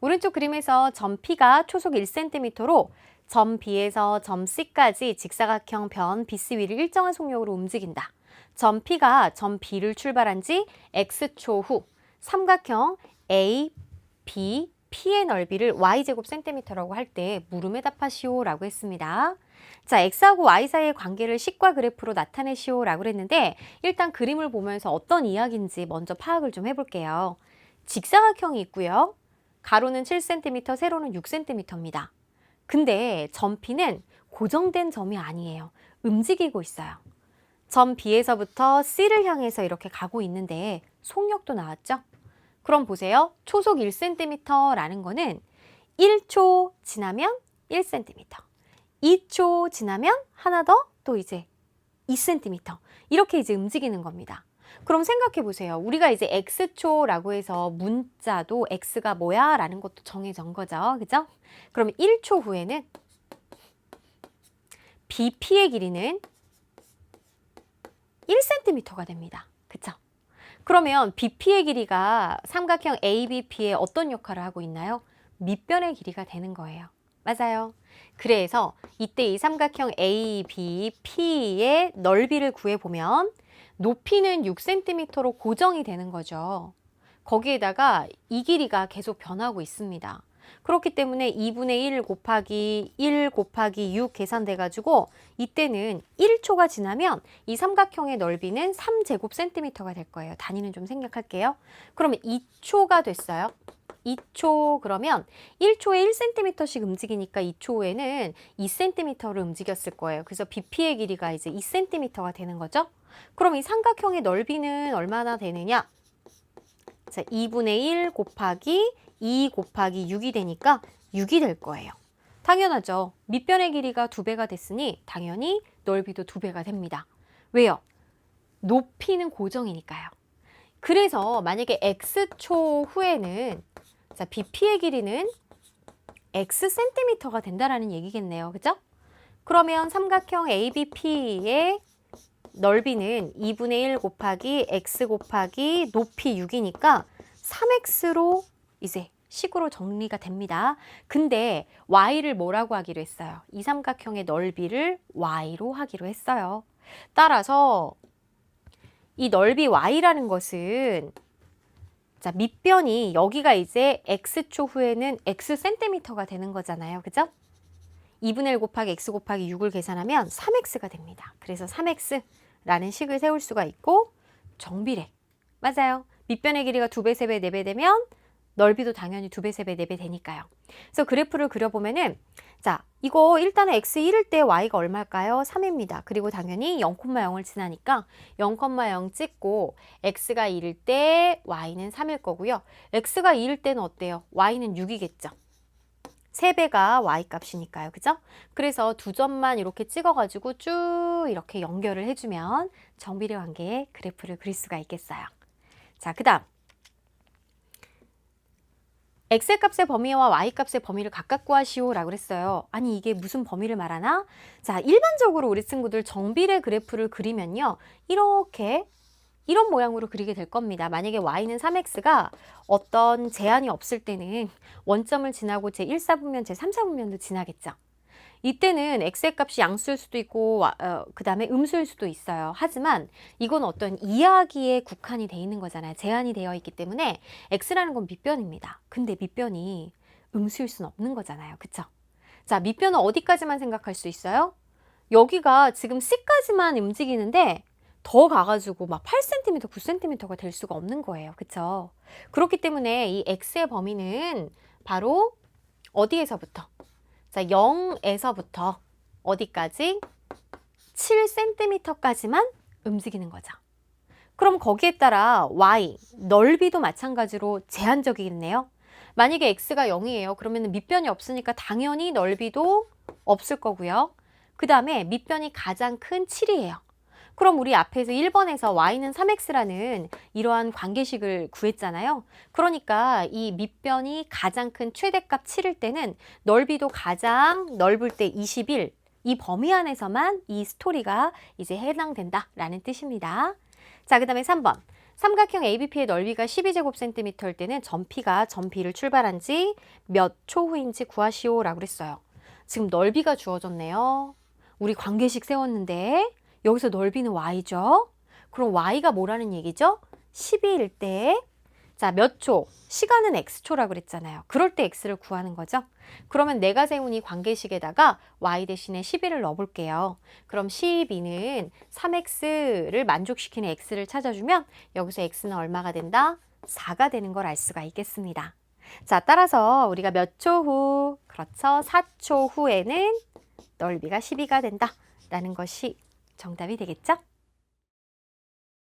오른쪽 그림에서 점 P가 초속 1cm로 점 B에서 점 C까지 직사각형 변 BC 위를 일정한 속력으로 움직인다. 점 P가 점 B를 출발한 지 X초 후 삼각형 A, B, P의 넓이를 Y제곱 센티미터라고 할 때 물음에 답하시오 라고 했습니다. 자, X하고 Y 사이의 관계를 식과 그래프로 나타내시오 라고 했는데 일단 그림을 보면서 어떤 이야기인지 먼저 파악을 좀 해볼게요. 직사각형이 있고요. 가로는 7cm, 세로는 6cm입니다. 근데 점 P는 고정된 점이 아니에요. 움직이고 있어요. 점 B에서부터 C를 향해서 이렇게 가고 있는데 속력도 나왔죠? 그럼 보세요. 초속 1cm라는 거는 1초 지나면 1cm, 2초 지나면 하나 더 또 이제 2cm 이렇게 이제 움직이는 겁니다. 그럼 생각해 보세요. 우리가 이제 x초라고 해서 문자도 x가 뭐야? 라는 것도 정해진 거죠. 그죠? 그럼 1초 후에는 bp의 길이는 1cm가 됩니다. 그쵸? 그러면 bp의 길이가 삼각형 ABP에 어떤 역할을 하고 있나요? 밑변의 길이가 되는 거예요. 맞아요. 그래서 이때 이 삼각형 ABP의 넓이를 구해보면 높이는 6cm로 고정이 되는 거죠. 거기에다가 이 길이가 계속 변하고 있습니다. 그렇기 때문에 2분의 1 곱하기 1 곱하기 6 계산돼 가지고 이때는 1초가 지나면 이 삼각형의 넓이는 3제곱 센티미터가 될 거예요. 단위는 좀 생략할게요. 그러면 2초가 됐어요. 2초 그러면 1초에 1cm씩 움직이니까 2초 에는 2cm를 움직였을 거예요. 그래서 BP의 길이가 이제 2cm가 되는 거죠. 그럼 이 삼각형의 넓이는 얼마나 되느냐? 자, 2분의 1 곱하기 2 곱하기 6이 되니까 6이 될 거예요. 당연하죠. 밑변의 길이가 두 배가 됐으니 당연히 넓이도 두 배가 됩니다. 왜요? 높이는 고정이니까요. 그래서 만약에 x초 후에는 자, BP의 길이는 x 센티미터가 된다라는 얘기겠네요. 그죠? 그러면 삼각형 ABP의 넓이는 2분의 1 곱하기 x 곱하기 높이 6이니까 3x로 이제 식으로 정리가 됩니다. 근데 y를 뭐라고 하기로 했어요? 이 삼각형의 넓이를 y로 하기로 했어요. 따라서 이 넓이 y라는 것은 자, 밑변이 여기가 이제 x초 후에는 x 센티미터가 되는 거잖아요. 그죠? 2분의 1 곱하기 x 곱하기 6을 계산하면 3x가 됩니다. 그래서 3x라는 식을 세울 수가 있고 정비례. 맞아요. 밑변의 길이가 2배, 3배, 4배 되면 넓이도 당연히 2배, 3배, 4배 되니까요. 그래서 그래프를 그려보면은 자, 이거 일단은 x 1일 때 y가 얼마일까요? 3입니다. 그리고 당연히 0,0을 지나니까 0,0 찍고 x가 1일 때 y는 3일 거고요. x가 2일 때는 어때요? y는 6이겠죠. 3배가 y 값이니까요. 그죠? 그래서 두 점만 이렇게 찍어가지고 쭉 이렇게 연결을 해주면 정비례 관계의 그래프를 그릴 수가 있겠어요. 자, 그 다음. X값의 범위와 y값의 범위를 각각 구하시오 라고 그랬어요. 아니 이게 무슨 범위를 말하나? 자 일반적으로 우리 친구들 정비례 그래프를 그리면요. 이렇게 이런 모양으로 그리게 될 겁니다. 만약에 y는 3x가 어떤 제한이 없을 때는 원점을 지나고 제1사분면, 제3사분면도 지나겠죠. 이때는 x의 값이 양수일 수도 있고 어, 그 다음에 음수일 수도 있어요. 하지만 이건 어떤 이야기에 국한이 돼 있는 거잖아요. 제한이 되어 있기 때문에 x라는 건 밑변입니다. 근데 밑변이 음수일 수는 없는 거잖아요. 그쵸? 자, 밑변은 어디까지만 생각할 수 있어요? 여기가 지금 c까지만 움직이는데 더 가가지고 막 8cm, 9cm가 될 수가 없는 거예요. 그쵸? 그렇기 때문에 이 x의 범위는 바로 어디에서부터? 자, 0에서부터 어디까지? 7cm까지만 움직이는 거죠. 그럼 거기에 따라 y, 넓이도 마찬가지로 제한적이겠네요. 만약에 x가 0이에요. 그러면 밑변이 없으니까 당연히 넓이도 없을 거고요. 그 다음에 밑변이 가장 큰 7이에요. 그럼 우리 앞에서 1번에서 y는 3x라는 이러한 관계식을 구했잖아요. 그러니까 이 밑변이 가장 큰 최대값 7일 때는 넓이도 가장 넓을 때 21, 이 범위 안에서만 이 스토리가 이제 해당된다라는 뜻입니다. 자, 그 다음에 3번. 삼각형 ABP의 넓이가 12제곱센티미터일 때는 전피가 전피를 출발한 지 몇 초 후인지 구하시오 라고 그랬어요. 지금 넓이가 주어졌네요. 우리 관계식 세웠는데 여기서 넓이는 y죠. 그럼 y가 뭐라는 얘기죠? 12일 때 자, 몇 초? 시간은 x초라고 그랬잖아요. 그럴 때 x를 구하는 거죠. 그러면 내가 세운 이 관계식에다가 y 대신에 12를 넣어볼게요. 그럼 12는 3x를 만족시키는 x를 찾아주면 여기서 x는 얼마가 된다? 4가 되는 걸 알 수가 있겠습니다. 자, 따라서 우리가 몇 초 후, 그렇죠. 4초 후에는 넓이가 12가 된다. 라는 것이 정답이 되겠죠?